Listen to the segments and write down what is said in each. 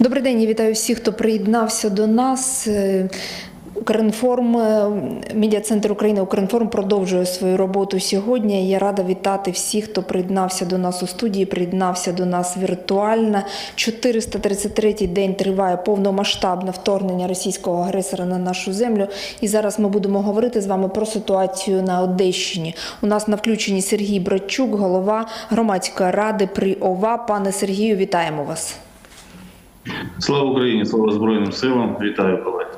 Добрий день, я вітаю всіх, хто приєднався до нас. Е, Укрінформ, е, медіа-центр України Укрінформ продовжує свою роботу сьогодні. Я рада вітати всіх, хто приєднався до нас у студії, приєднався до нас віртуально. 433-й день триває повномасштабне вторгнення російського агресора на нашу землю. І зараз ми будемо говорити з вами про ситуацію на Одещині. У нас на включенні Сергій Братчук, голова громадської ради при ОВА. Пане Сергію, вітаємо вас. Слава Україні, слава Збройним силам. Вітаю колеги.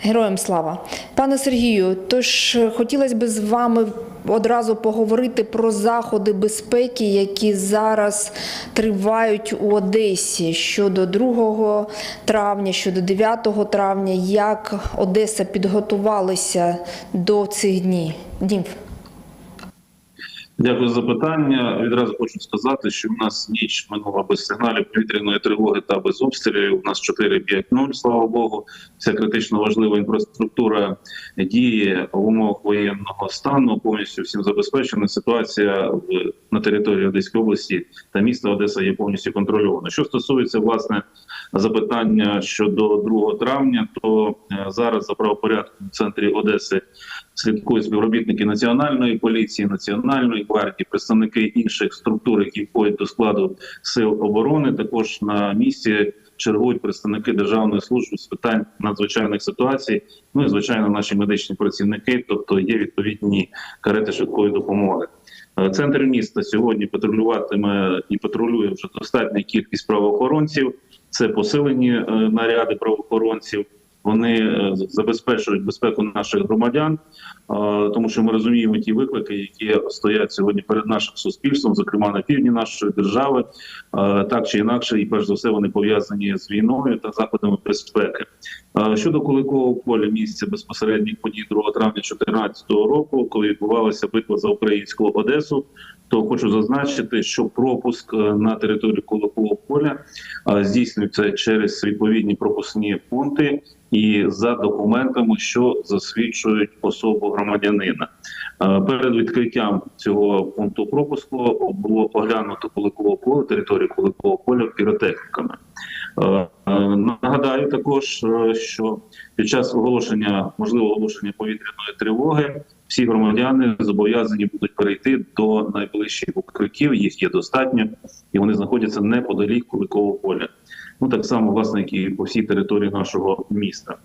Героям слава, пане Сергію. Тож е, хотілося б з вами одразу поговорити про заходи безпеки, які зараз тривають у Одесі щодо 2 травня, щодо 9 травня. Як Одеса підготувалася до цих днів? днів? Дякую за питання. Відразу хочу сказати, що в нас ніч минула без сигналів повітряної тривоги та без обстрілів. У нас 4-5-0, слава Богу. Вся критично важлива інфраструктура діє в умовах воєнного стану. Повністю всім забезпечена. Ситуація в на території Одеської області та міста Одеса є повністю контрольована. Що стосується власне запитання щодо 2 травня, то е, зараз за правопорядком в центрі Одеси слідкують співробітники національної поліції, національної гвардії, представники інших структур, які входять до складу сил оборони. Також на місці чергують представники державної служби з питань надзвичайних ситуацій. Ну і звичайно, наші медичні працівники, тобто є відповідні карети швидкої допомоги. Е, Центр міста сьогодні патрулюватиме і патрулює вже достатня кількість правоохоронців. Це посилені е, наряди правоохоронців. Вони е, забезпечують безпеку наших громадян, е, тому що ми розуміємо ті виклики, які стоять сьогодні перед нашим суспільством, зокрема на півдні нашої держави, Е, так чи інакше, і перш за все вони пов'язані з війною та заходами безпеки. Щодо Куликового поля місця безпосередніх подій 2 травня 2014 року, коли відбувалася битва за українську Одесу, то хочу зазначити, що пропуск е, на територію Куликового поля е, здійснюється через відповідні пропускні пункти і за документами, що засвідчують особу громадянина. Е, Перед відкриттям цього пункту пропуску було оглянуто Куликове поле, територію Куликового поля піротехніками. Нагадаю також, що під час оголошення можливого оголошення повітряної тривоги всі громадяни зобов'язані будуть перейти до найближчих укриттів. Їх є достатньо, і вони знаходяться неподалік Куликового поля. Ну так само, власне, як і по всій території нашого міста.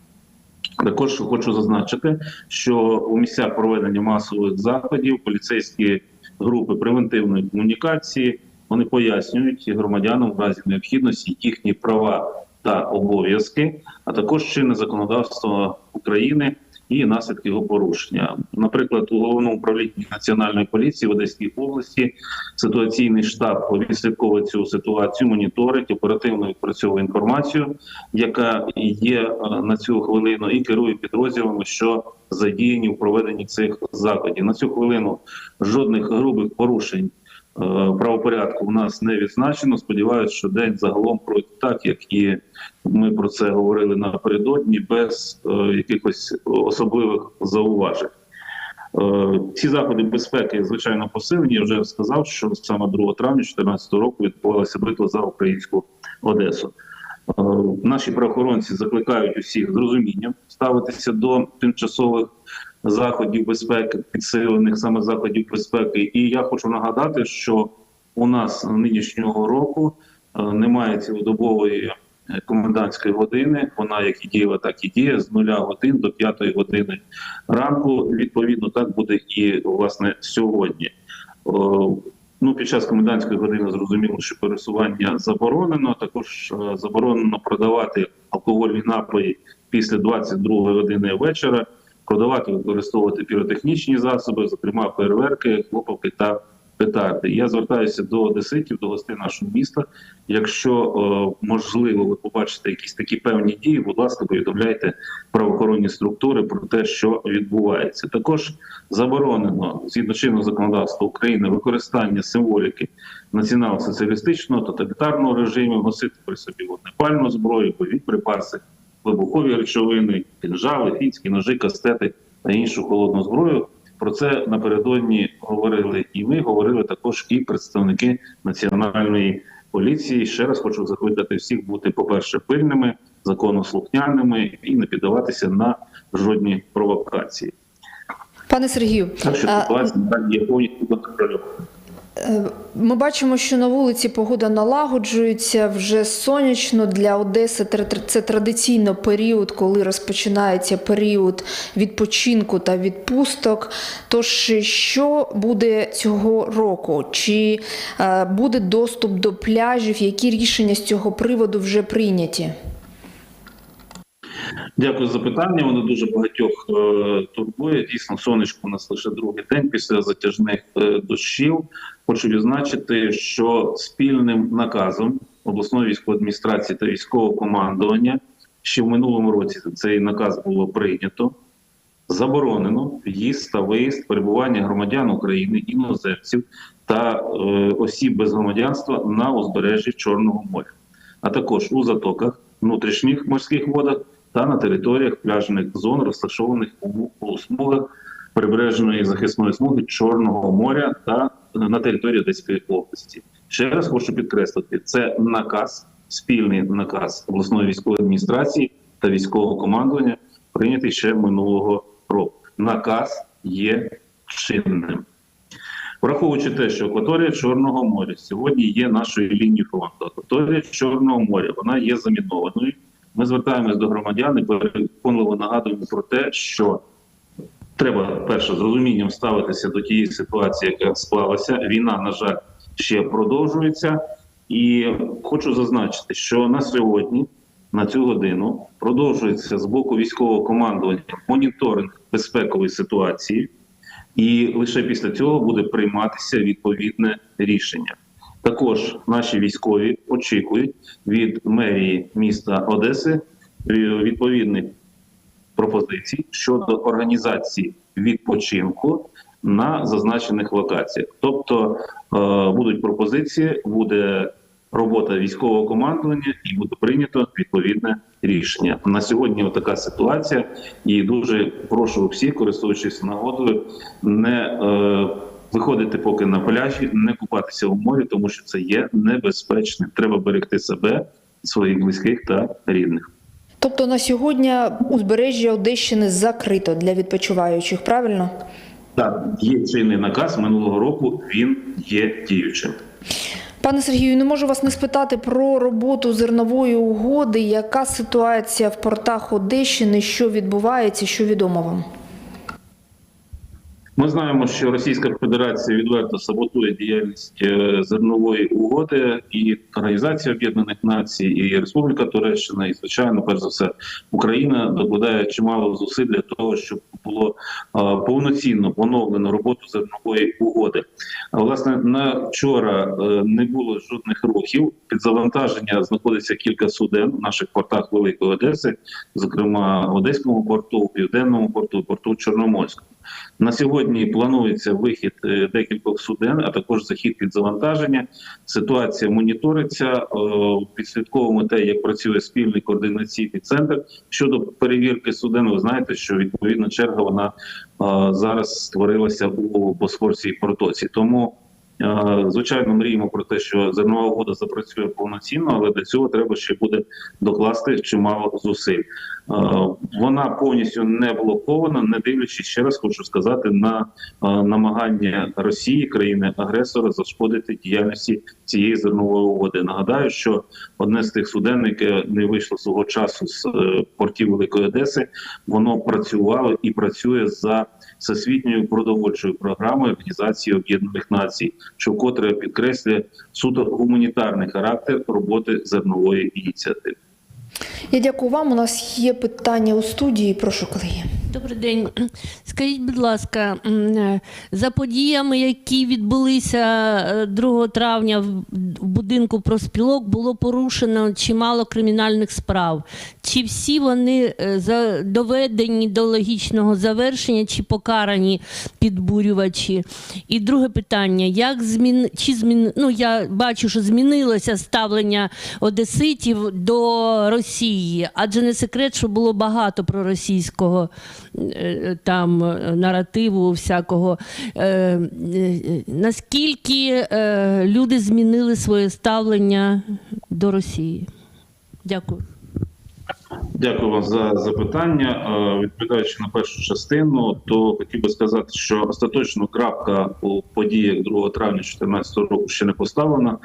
Також хочу зазначити, що у місцях проведення масових заходів поліцейські групи превентивної комунікації вони пояснюють громадянам в разі необхідності їхні права та обов'язки, а також чинне законодавство України і наслідки його порушення. Наприклад, у головному управлінні національної поліції в Одеській області ситуаційний штаб відслідковує цю ситуацію, моніторить оперативно відпрацьовує інформацію, яка є е, на цю хвилину, і керує підрозділами, що задіяні в проведенні цих заходів. На цю хвилину жодних грубих порушень. Е, Правопорядку у нас не відзначено. Сподіваюся, що день загалом пройде так, як і ми про це говорили напередодні, без е, якихось особливих зауважень. Е, Ці заходи безпеки звичайно посилені. Я вже сказав, що саме 2 травня 2014 року відбувалася битва за українську Одесу. Наші правоохоронці закликають усіх з розумінням ставитися до тимчасових заходів безпеки, підсилених саме заходів безпеки. І я хочу нагадати, що у нас нинішнього року е, немає цілодобової е, комендантської години. Вона як і діяла, так і діє з нуля годин до п'ятої години ранку. Відповідно, так буде і власне сьогодні. Ну, під час комендантської години зрозуміло, що пересування заборонено. Також е, заборонено продавати алкогольні напої після 22 години вечора, продавати, використовувати піротехнічні засоби, зокрема фейерверки, хлопавки та петарди. Я звертаюся до одеситів, до гостей нашого міста. Якщо е, можливо, ви побачите якісь такі певні дії, будь ласка, повідомляйте правоохоронні структури про те, що відбувається. Також заборонено згідно чинного законодавства України використання символіки націонал-соціалістичного тоталітарного режиму, носити при собі вогнепальну зброю, бойові припаси, вибухові речовини, кінжали, фінські ножі, кастети та іншу холодну зброю. Про це напередодні говорили і ми говорили також і представники національної поліції. Ще раз хочу закликати всіх бути, по-перше, пильними, законослухняними і не піддаватися на жодні провокації. Пане Сергію, Так що ситуація є повністю контрольована. Е, Ми бачимо, що на вулиці погода налагоджується вже сонячно для Одеси. Це традиційно період, коли розпочинається період відпочинку та відпусток. Тож, що буде цього року? Чи е, буде доступ до пляжів? Які рішення з цього приводу вже прийняті? Дякую за питання. Воно дуже багатьох е, турбує. Дійсно, сонечко у нас лише другий день після затяжних е, дощів. Хочу відзначити, що спільним наказом обласної військової адміністрації та військового командування ще в минулому році цей наказ було прийнято. Заборонено в'їзд та виїзд перебування громадян України, іноземців та е, осіб без громадянства на узбережжі Чорного моря, а також у затоках, внутрішніх морських водах та на територіях пляжних зон, розташованих у, смугах прибережної захисної смуги Чорного моря та на території Одеської області. Ще раз хочу підкреслити: це наказ, спільний наказ обласної військової адміністрації та військового командування, прийнятий ще минулого року. Наказ є чинним. Враховуючи те, що акваторія Чорного моря сьогодні є нашою лінією фронту. Акваторія Чорного моря вона є замінованою. Ми звертаємось до громадян і переконливо нагадуємо про те, що треба перше з розумінням ставитися до тієї ситуації, яка склалася. Війна, на жаль, ще продовжується. І хочу зазначити, що на сьогодні, на цю годину, продовжується з боку військового командування моніторинг безпекової ситуації, і лише після цього буде прийматися відповідне рішення. Також наші військові очікують від мерії міста Одеси е, відповідних пропозицій щодо організації відпочинку на зазначених локаціях. Тобто е, будуть пропозиції, буде робота військового командування і буде прийнято відповідне рішення. На сьогодні така ситуація, і дуже прошу всіх, користуючись нагодою, не е, виходити поки на пляжі, не купатися у морі, тому що це є небезпечним. Треба берегти себе, своїх близьких та рідних. Тобто на сьогодні узбережжя Одещини закрито для відпочиваючих, правильно? Так, є чинний наказ минулого року. Він є діючим. Пане Сергію, не можу вас не спитати про роботу зернової угоди. Яка ситуація в портах Одещини? Що відбувається? Що відомо вам? Ми знаємо, що Російська Федерація відверто саботує діяльність е, зернової угоди і Організація Об'єднаних Націй, і Республіка Туреччина, і звичайно, перш за все, Україна докладає чимало зусиль для того, щоб було е, повноцінно поновлено роботу зернової угоди. Власне на вчора е, не було жодних рухів. Під завантаження знаходиться кілька суден в наших портах Великої Одеси, зокрема в Одеському порту, в Південному порту, порту Чорноморському. На сьогодні планується вихід е, декількох суден, а також захід під завантаження. Ситуація моніториться. е, Підслідковуємо те, як працює спільний координаційний центр щодо перевірки суден. Ви знаєте, що відповідна черга вона е, зараз створилася у Босфорській протоці. Тому звичайно мріємо про те, що зернова угода запрацює повноцінно, але для цього треба ще буде докласти чимало зусиль. Е, Вона повністю не блокована, не дивлячись ще раз, хочу сказати на е, намагання Росії, країни агресора, зашкодити діяльності цієї зернової угоди. Нагадаю, що одне з тих суден, яке не вийшло свого часу з е, портів Великої Одеси, воно працювало і працює за всесвітньою продовольчою програмою Організації Об'єднаних Націй, що вкотре підкреслює суто гуманітарний характер роботи зернової ініціативи. Я дякую вам. У нас є питання у студії. Прошу колеги. Добрий день. Скажіть, будь ласка, е, за подіями, які відбулися е, 2 травня в будинку профспілок, було порушено чимало кримінальних справ. Чи всі вони е, доведені до логічного завершення, чи покарані підбурювачі? І друге питання: як змін... чи змін... ну, я бачу, що змінилося ставлення одеситів до Росії, адже не секрет, що було багато проросійського е, там е, наративу всякого. Е, е, Наскільки люди змінили своє ставлення до Росії? Дякую. Дякую вам за запитання. Відповідаючи на першу частину, то хотів би сказати, що остаточно крапка у подіях 2 травня 2014 року ще не поставлена,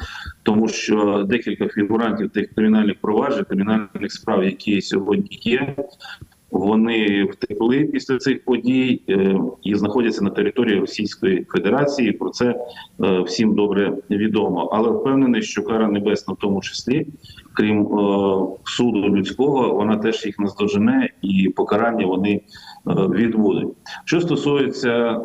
тому що декілька фігурантів тих кримінальних проваджень, кримінальних справ, які сьогодні є, вони втекли після цих подій е, і знаходяться на території Російської Федерації. Про це е, всім добре відомо. Але впевнений, що кара небесна, в тому числі, крім е, суду людського, вона теж їх наздожене і покарання вони відбудуть. Що стосується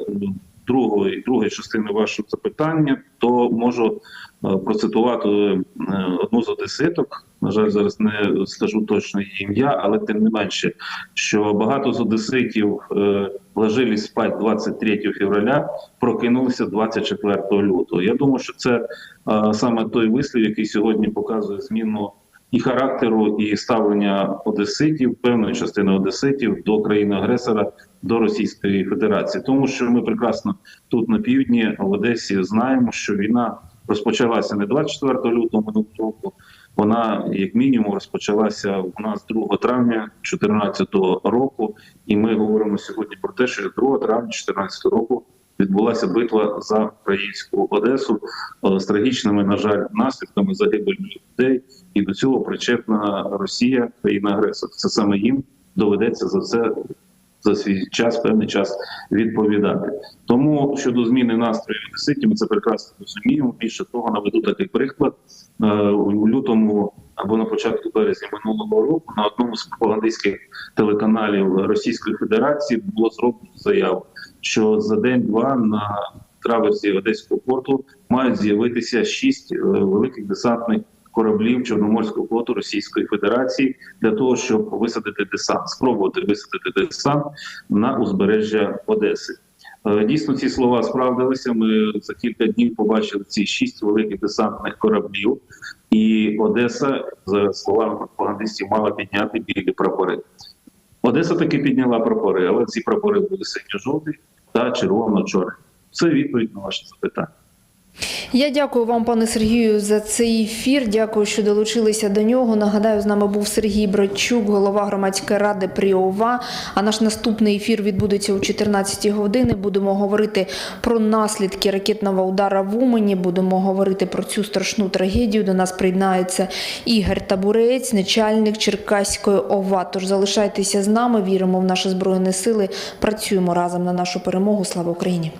другої другої частини вашого запитання, то можу процитувати е, одну з одеситок. На жаль, зараз не скажу точно її ім'я, але тим не менше, що багато з одеситів е, ложились спать 23 февраля, прокинулися 24 лютого. Я думаю, що це е, саме той вислів, який сьогодні показує зміну і характеру, і ставлення одеситів, певної частини одеситів до країни-агресора, до Російської Федерації, тому що ми прекрасно тут на півдні в Одесі знаємо, що війна розпочалася не 24 лютого минулого року. Вона, як мінімум, розпочалася у нас 2 травня 2014 року, і ми говоримо сьогодні про те, що 2 травня 2014 року відбулася битва за українську Одесу е, з трагічними, на жаль, наслідками загибелі людей, і до цього причетна Росія, країна-агресор. Це саме їм доведеться за це за свій час, певний час відповідати. Тому щодо зміни настрою одеситів, ми це прекрасно розуміємо. Більше того, наведу такий приклад Е, у лютому або на початку березня минулого року на одному з пропагандистських телеканалів Російської Федерації було зроблено заяву, що за день-два на траверсі Одеського порту мають з'явитися шість е, великих десантних кораблів Чорноморського флоту Російської Федерації для того, щоб висадити десант, спробувати висадити десант на узбережжя Одеси. Е, Дійсно, ці слова справдилися. Ми за кілька днів побачили ці шість великих десантних кораблів, і Одеса, за словами пропагандистів, мала підняти білі прапори. Одеса таки підняла прапори, але ці прапори були синьо-жовті та червоно-чорні. Це відповідь на ваше запитання. Я дякую вам, пане Сергію, за цей ефір. Дякую, що долучилися до нього. Нагадаю, з нами був Сергій Братчук, голова громадської ради Пріова. А наш наступний ефір відбудеться о 14-й години. Будемо говорити про наслідки ракетного удара в Умані. Будемо говорити про цю страшну трагедію. До нас приєднається Ігор Табурець, начальник Черкаської ОВА. Тож залишайтеся з нами. Віримо в наші збройні сили. Працюємо разом на нашу перемогу. Слава Україні!